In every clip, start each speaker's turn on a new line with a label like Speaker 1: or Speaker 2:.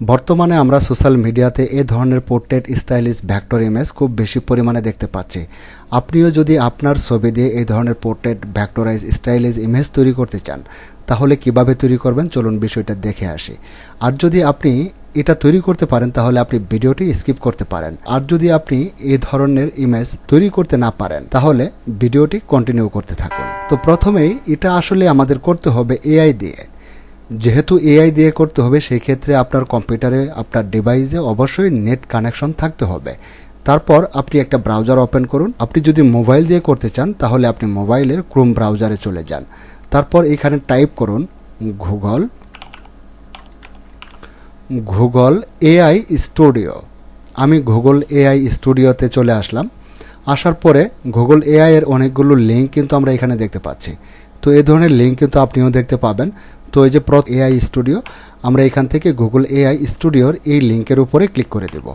Speaker 1: বর্তমানে আমরা সোশ্যাল মিডিয়াতে এ ধরনের পোর্ট্রেট স্টাইলিশ ভ্যাক্টর ইমেজ খুব বেশি পরিমাণে দেখতে পাচ্ছি। আপনিও যদি আপনার ছবি দিয়ে এই ধরনের পোর্ট্রেট ভ্যাক্টরাইজ স্টাইলিশ ইমেজ তৈরি করতে চান, তাহলে কীভাবে তৈরি করবেন? চলুন বিষয়টা দেখে আসি। আর যদি আপনি এটা তৈরি করতে পারেন, তাহলে আপনি ভিডিওটি স্কিপ করতে পারেন। আর যদি আপনি এই ধরনের ইমেজ তৈরি করতে না পারেন, তাহলে ভিডিওটি কন্টিনিউ করতে থাকুন। তো প্রথমেই এটা আসলে আমাদের করতে হবে এআই দিয়ে। যেহেতু এআই দিয়ে করতে হবে সেই ক্ষেত্রে আপনার কম্পিউটারে, আপনার ডিভাইসে অবশ্যই নেট কানেকশন থাকতে হবে। তারপর আপনি একটা ব্রাউজার ওপেন করুন। আপনি যদি মোবাইল দিয়ে করতে চান, তাহলে আপনি মোবাইলের ক্রোম ব্রাউজারে চলে যান। তারপর এখানে টাইপ করুন গুগল গুগল এআই স্টুডিও আমি গুগল এআই স্টুডিওতে চলে আসলাম। আসার পরে গুগল এআই এর অনেকগুলো লিঙ্ক কিন্তু আমরা এখানে দেখতে পাচ্ছি। তো এই ধরনের লিঙ্ক কিন্তু আপনিও দেখতে পাবেন। তো এই যে প্রথ এআই স্টুডিও আমরা এখান থেকে গুগল এআই স্টুডিওর এই লিঙ্কের উপরে ক্লিক করে দেব।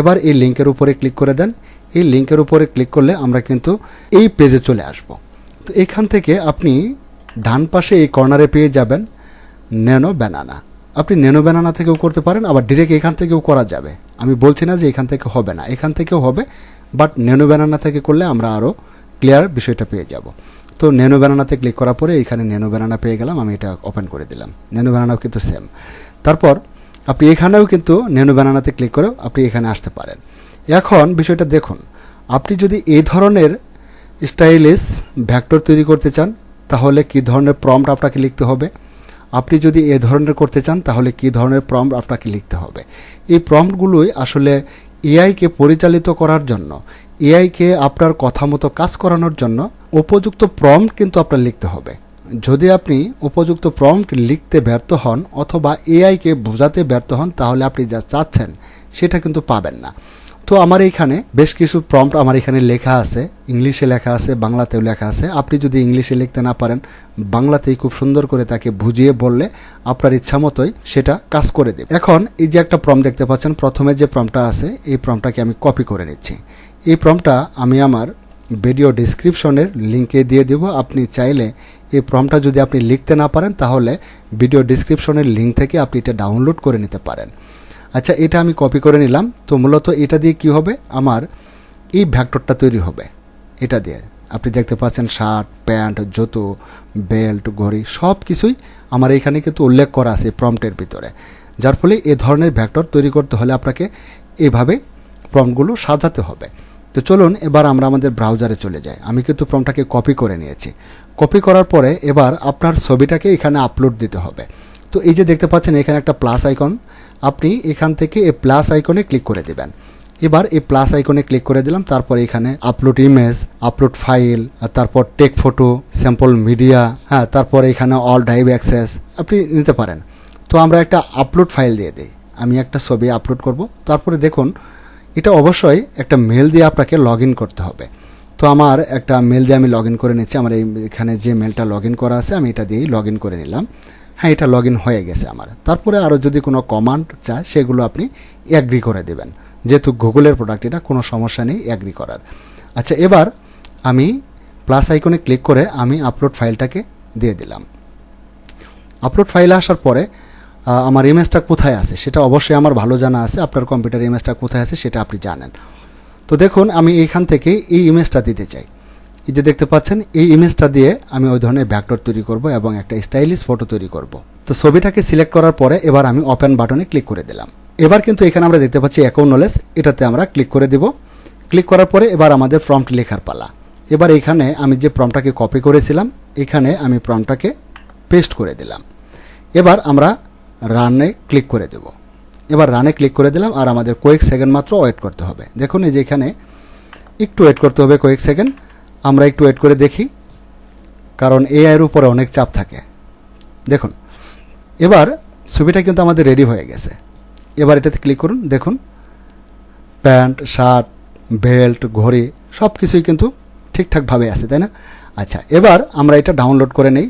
Speaker 1: এবার এই লিঙ্কের উপরে ক্লিক করে দেন। এই লিঙ্কের উপরে ক্লিক করলে আমরা কিন্তু এই পেজে চলে আসব। তো এখান থেকে আপনি ডান পাশে এই কর্নারে পেয়ে যাবেন ন্যানো ব্যানানা আপনি ন্যানো ব্যানানা থেকেও করতে পারেন, আবার ডিরেক্ট এখান থেকেও করা যাবে। আমি বলছি না যে এখান থেকে হবে না। এখান থেকেও হবে বাট ন্যানো ব্যানানা থেকে করলে আমরা আরও ক্লিয়ার বিষয়টা পেয়ে যাব। তো ন্যানো ব্যানানাতে ক্লিক করার পরে এখানে ন্যানো ব্যানানা পেয়ে গেলাম, আমি এটা ওপেন করে দিলাম। ন্যানো ব্যানানাও কিন্তু সেম তারপর আপনি এখানেও কিন্তু ন্যানো ব্যানানাতে ক্লিক করেও আপনি এখানে আসতে পারেন। এখন বিষয়টা দেখুন, আপনি যদি এই ধরনের স্টাইলিশ ভ্যাক্টর তৈরি করতে চান, তাহলে কি ধরনের প্রম্পট আপনাকে লিখতে হবে? আপনি যদি এ ধরনের করতে চান, তাহলে কি ধরনের প্রম্পট আপনাকে লিখতে হবে? এই প্রম্পটগুলোই আসলে এআইকে পরিচালিত করার জন্য এআইকে আপনার কথা মতো কাজ করানোর জন্য উপযুক্ত প্রম্পট কিন্তু আপনার লিখতে হবে। যদি আপনি উপযুক্ত প্রম্পট লিখতে ব্যর্থ হন অথবা এআইকে বোঝাতে ব্যর্থ হন, তাহলে আপনি যা চাচ্ছেন সেটা কিন্তু পাবেন না। তো আমার এইখানে বেশ কিছু প্রম্পট আমার এখানে লেখা আছে। ইংলিশে লেখা আছে, বাংলাতেও লেখা আছে। আপনি যদি ইংলিশে লিখতে না পারেন, বাংলাতেই খুব সুন্দর করে তাকে বুঝিয়ে বললে আপনার ইচ্ছা মতোই সেটা কাজ করে দেবে। এখন এই যে একটা প্রম দেখতে পাচ্ছেন, প্রথমে যে প্রমটা আছে, এই প্রমটাকে আমি কপি করে নিচ্ছি। এই প্রমটা আমি আমার ভিডিও ডিসক্রিপশনের লিঙ্কে দিয়ে দেব। আপনি চাইলে এই প্রমটা যদি আপনি লিখতে না পারেন, তাহলে ভিডিও ডিসক্রিপশনের লিঙ্ক থেকে আপনি এটা ডাউনলোড করে নিতে পারেন। আচ্ছা এটা আমি কপি করে নিলাম। তো মূলত এটা দিয়ে কি হবে? আমার এই ভ্যাক্টরটা তৈরি হবে। এটা দিয়ে। আপনি দেখতে পাচ্ছেন শার্ট, প্যান্ট, জুতো, বেল্ট, ঘড়ি সব কিছুই আমার এখানে কিন্তু উল্লেখ করা আছে প্রম্পটের ভিতরে। যার ফলে এ ধরনের ভ্যাক্টর তৈরি করতে হলে আপনাকে এভাবে প্রম্পটগুলো সাজাতে হবে। তো চলুন এবার আমরা আমাদের ব্রাউজারে চলে যাই। আমি কিন্তু ফর্মটাকে কপি করে নিয়েছি। কপি করার পরে এবার আপনার ছবিটাকে এখানে আপলোড দিতে হবে। তো এই যে দেখতে পাচ্ছেন, এখানে একটা প্লাস আইকন আপনি এখান থেকে এই প্লাস আইকনে ক্লিক করে দেবেন। এবার এই প্লাস আইকনে ক্লিক করে দিলাম, তারপর এখানে আপলোড ইমেজ আপলোড ফাইল তারপর টেক ফটো স্যাম্পল মিডিয়া হ্যাঁ তারপর এখানে অল ড্রাইভ অ্যাক্সেস আপনি নিতে পারেন। তো আমরা একটা আপলোড ফাইল দিয়ে দিই। আমি একটা ছবি আপলোড করব। তারপরে দেখুন এটা অবশ্যই একটা মেল দিয়ে আপনাকে লগ করতে হবে। তো আমার একটা মেল দিয়ে আমি লগ করে নিচ্ছি। আমার এখানে যে মেলটা লগ করা আছে, আমি এটা দিয়েই লগ করে নিলাম। হ্যাঁ এটা লগ হয়ে গেছে আমার। তারপরে আরও যদি কোনো কমান্ড চায়, সেগুলো আপনি অ্যাগ্রি করে দেবেন। যেহেতু গুগলের প্রোডাক্ট এটা কোনো সমস্যা নেই অ্যাগ্রি করার। আচ্ছা এবার আমি প্লাস আইকনে ক্লিক করে আমি আপলোড ফাইলটাকে দিয়ে দিলাম। আপলোড ফাইলে আসার পরে আমার ইমেজটা কোথায় আছে? সেটা অবশ্যই আমার ভালো জানা আছে। আপনার কম্পিউটার ইমেজটা কোথায় আছে সেটা আপনি জানেন। তো দেখুন, আমি এইখান থেকে এই ইমেজটা দিতে চাই। এই যে দেখতে পাচ্ছেন, এই ইমেজটা দিয়ে আমি ওই ধরনের ভ্যাক্টর তৈরি করব এবং একটা স্টাইলিশ ফটো তৈরি করব। তো ছবিটাকে সিলেক্ট করার পরে এবার আমি ওপেন বাটনে ক্লিক করে দিলাম। এবার কিন্তু এখানে আমরা দেখতে পাচ্ছি অ্যাকাউন্ট নলেজ এটাতে আমরা ক্লিক করে দিব। ক্লিক করার পরে এবার আমাদের প্রম্পট লেখার পালা। এবার এখানে আমি যে প্রম্পটাকে কপি করেছিলাম, এখানে আমি প্রম্পটাকে পেস্ট করে দিলাম। এবার আমরা রানে ক্লিক করে দেব। এবার রানে ক্লিক করে দিলাম আর আমাদের কয়েক সেকেন্ড মাত্র ওয়েট করতে হবে। দেখুন এই যে এখানে একটু ওয়েট করতে হবে কয়েক সেকেন্ড আমরা একটু ওয়েট করে দেখি, কারণ এআইয়ের উপরে অনেক চাপ থাকে। দেখুন, এবার ছবিটা কিন্তু আমাদের রেডি হয়ে গেছে। এবার এটাতে ক্লিক করুন, দেখুন। প্যান্ট শার্ট বেল্ট ঘড়ি সব কিছুই কিন্তু ঠিকঠাকভাবে আছে, তাই না? আচ্ছা এবার আমরা এটা ডাউনলোড করে নেই।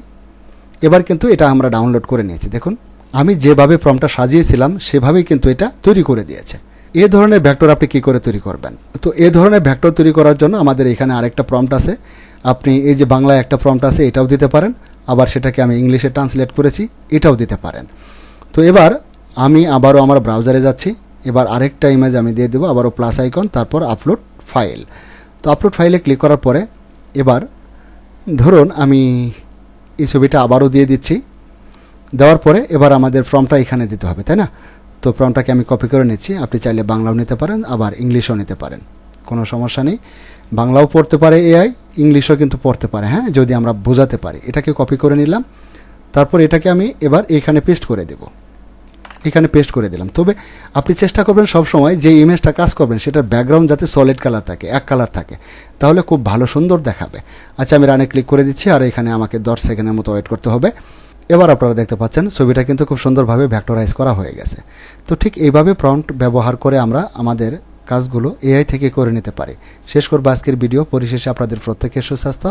Speaker 1: এবার কিন্তু এটা আমরা ডাউনলোড করে নিয়েছি, দেখুন। আমি যেভাবে ফর্মটা সাজিয়েছিলাম, সেভাবেই কিন্তু এটা তৈরি করে দিয়েছে। এ ধরনের ভ্যাক্টর আপনি কী করে তৈরি করবেন? তো এ ধরনের ভ্যাক্টর তৈরি করার জন্য আমাদের এখানে আরেকটা প্রম্পট আছে। আপনি এই যে বাংলায় একটা প্রম্পট আছে, এটাও দিতে পারেন। আবার সেটাকে আমি ইংলিশে ট্রান্সলেট করেছি, এটাও দিতে পারেন। তো এবার আমি আবারও আমার ব্রাউজারে যাচ্ছি। এবার আরেকটা ইমেজ আমি দিয়ে দেবো, আবারও প্লাস আইকন তারপর আপলোড ফাইল তো আপলোড ফাইলে ক্লিক করার পরে এবার ধরুন আমি এই ছবিটা আবারও দিয়ে দিচ্ছি। দেওয়ার পরে এবার আমাদের ফর্মটা এখানে দিতে হবে, তাই না? তো ফর্মটাকে আমি কপি করে নিচ্ছি। আপনি চাইলে বাংলাও নিতে পারেন, আবার ইংলিশও নিতে পারেন। কোনো সমস্যা নেই। বাংলাও পড়তে পারে এআই ইংলিশও কিন্তু পড়তে পারে হ্যাঁ? যদি আমরা বোঝাতে পারি। এটাকে কপি করে নিলাম। তারপর এটাকে আমি এবার এখানে পেস্ট করে দেব। এখানে পেস্ট করে দিলাম। তবে আপনি চেষ্টা করবেন সব সময় যে ইমেজটা কাজ করবেন সেটার ব্যাকগ্রাউন্ড যাতে সলিড কালার থাকে, এক কালার থাকে, তাহলে খুব ভালো সুন্দর দেখাবে। আচ্ছা আমি রানে ক্লিক করে দিচ্ছি, আর এখানে আমাকে দশ সেকেন্ডের মতো ওয়েট করতে হবে। এবার আপনারা দেখতে পাচ্ছেন, ছবিটা কিন্তু খুব সুন্দরভাবে ভ্যাক্টরাইজ করা হয়ে গেছে। তো ঠিক এইভাবে প্রম্পট ব্যবহার করে আমরা আমাদের কাজগুলো এআই থেকে করে নিতে পারি। শেষ করব আজকের ভিডিও। পরিশেষে আপনাদের প্রত্যেকের সুস্বাস্থ্য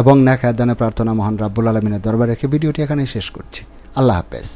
Speaker 1: এবং ন্যাক আদানে প্রার্থনা মহান রাব্বুল আলমিনের দরবার রেখে ভিডিওটি এখানেই শেষ করছি। আল্লাহ হাফেজ।